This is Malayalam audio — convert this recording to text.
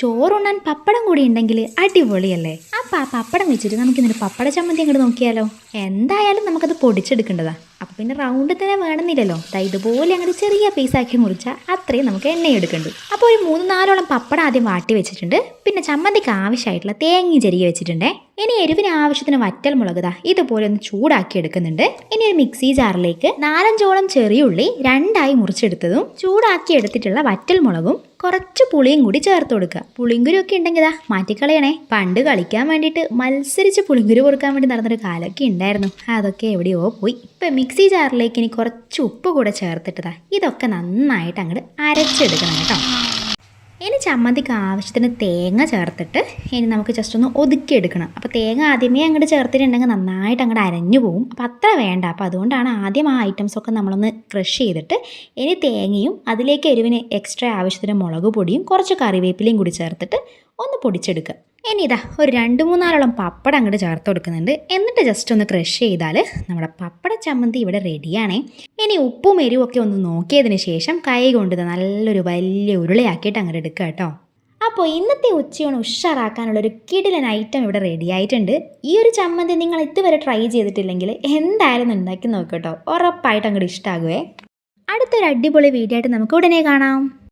ചോറുണ്ണാൻ പപ്പടം കൂടി ഉണ്ടെങ്കിൽ അടിപൊളിയല്ലേ? അപ്പം ആ പപ്പടം വെച്ചിട്ട് നമുക്ക് ഇന്നൊരു പപ്പട ചമ്മന്തി അങ്ങോട്ട് നോക്കിയാലോ? എന്തായാലും നമുക്കത് പൊടിച്ചെടുക്കേണ്ടതാ. അപ്പം പിന്നെ റൗണ്ട് തന്നെ വേണമെന്നില്ലല്ലോ. ദാ ഇതുപോലെ അങ്ങോട്ട് ചെറിയ പീസാക്കി മുറിച്ചാൽ അത്രയും നമുക്ക് എണ്ണ എടുക്കണ്ടു അപ്പോൾ ഒരു മൂന്ന് നാലോളം പപ്പടം ആദ്യം വാട്ടി വെച്ചിട്ടുണ്ട്. പിന്നെ ചമ്മന്തിക്ക് ആവശ്യമായിട്ടുള്ള തേങ്ങ ചെരിയ വെച്ചിട്ടുണ്ടേ. ഇനി എരിവിന് ആവശ്യത്തിന് വറ്റൽ മുളക് ദാ ഇതുപോലെ ഒന്ന് ചൂടാക്കി എടുക്കുന്നുണ്ട്. ഇനി ഒരു മിക്സി ജാറിലേക്ക് നാലഞ്ചോളം ചെറിയുള്ളി രണ്ടായി മുറിച്ചെടുത്തതും ചൂടാക്കി എടുത്തിട്ടുള്ള വറ്റൽ മുളകും കുറച്ച് പുളിയും കൂടി ചേർത്ത് കൊടുക്കുക. പുളിങ്കുരു ഒക്കെ ഉണ്ടെങ്കിൽ ഇതാ മാറ്റിക്കളയണേ. പണ്ട് കളിക്കാൻ വേണ്ടിയിട്ട് മത്സരിച്ച് പുളിങ്കുരു കൊടുക്കാൻ വേണ്ടി നടന്നൊരു കാലമൊക്കെ ഉണ്ടായിരുന്നു. അതൊക്കെ എവിടെയോ പോയി. ഇപ്പൊ മിക്സി ജാറിലേക്ക് ഇനി കുറച്ച് ഉപ്പ് കൂടെ ചേർത്തിട്ടതാ ഇതൊക്കെ നന്നായിട്ട് അങ്ങോട്ട് അരച്ചെടുക്കണം കേട്ടോ. ചമ്മന്തിക്ക് ആവശ്യത്തിന് തേങ്ങ ചേർത്തിട്ട് ഇനി നമുക്ക് ജസ്റ്റ് ഒന്ന് ഒതുക്കിയെടുക്കണം. അപ്പോൾ തേങ്ങ ആദ്യമേ അങ്ങോട്ട് ചേർത്തിട്ടുണ്ടെങ്കിൽ നന്നായിട്ട് അങ്ങോട്ട് അരഞ്ഞു പോകും അപ്പോൾ അത്ര വേണ്ട. അപ്പോൾ അതുകൊണ്ടാണ് ആദ്യം ആ ഐറ്റംസൊക്കെ നമ്മളൊന്ന് ക്രഷ് ചെയ്തിട്ട് ഇനി തേങ്ങയും അതിലേക്ക് എരിവിന് എക്സ്ട്രാ ആവശ്യത്തിന് മുളക് പൊടിയും കുറച്ച് കറിവേപ്പിലയും കൂടി ചേർത്തിട്ട് ഒന്ന് പൊടിച്ചെടുക്കുക. ഇനി ഇതാ ഒരു രണ്ട് മൂന്നാലോളം പപ്പടം അങ്ങോട്ട് ചേർത്ത് കൊടുക്കുന്നുണ്ട്. എന്നിട്ട് ജസ്റ്റ് ഒന്ന് ക്രഷ് ചെയ്താൽ നമ്മുടെ പപ്പട ചമ്മന്തി ഇവിടെ റെഡിയാണേ ഇനി ഉപ്പും എരിവും ഒക്കെ ഒന്ന് നോക്കിയതിന് ശേഷം കൈ കൊണ്ട് നല്ലൊരു വലിയ ഉരുളയാക്കിയിട്ട് അങ്ങോട്ട് എടുക്കുക കേട്ടോ. അപ്പോൾ ഇന്നത്തെ ഉച്ചയോണ് ഉഷാറാക്കാനുള്ള ഒരു കിടിലൻ ഐറ്റം ഇവിടെ റെഡി ആയിട്ടുണ്ട്. ഈ ഒരു ചമ്മന്തി നിങ്ങൾ ഇതുവരെ ട്രൈ ചെയ്തിട്ടില്ലെങ്കിൽ എന്തായാലും ഉണ്ടാക്കി നോക്കട്ടോ ഉറപ്പായിട്ട് അങ്ങോട്ട് ഇഷ്ടമാകുവേ അടുത്തൊരു അടിപൊളി വീഡിയോ ആയിട്ട് നമുക്ക് ഉടനെ കാണാം.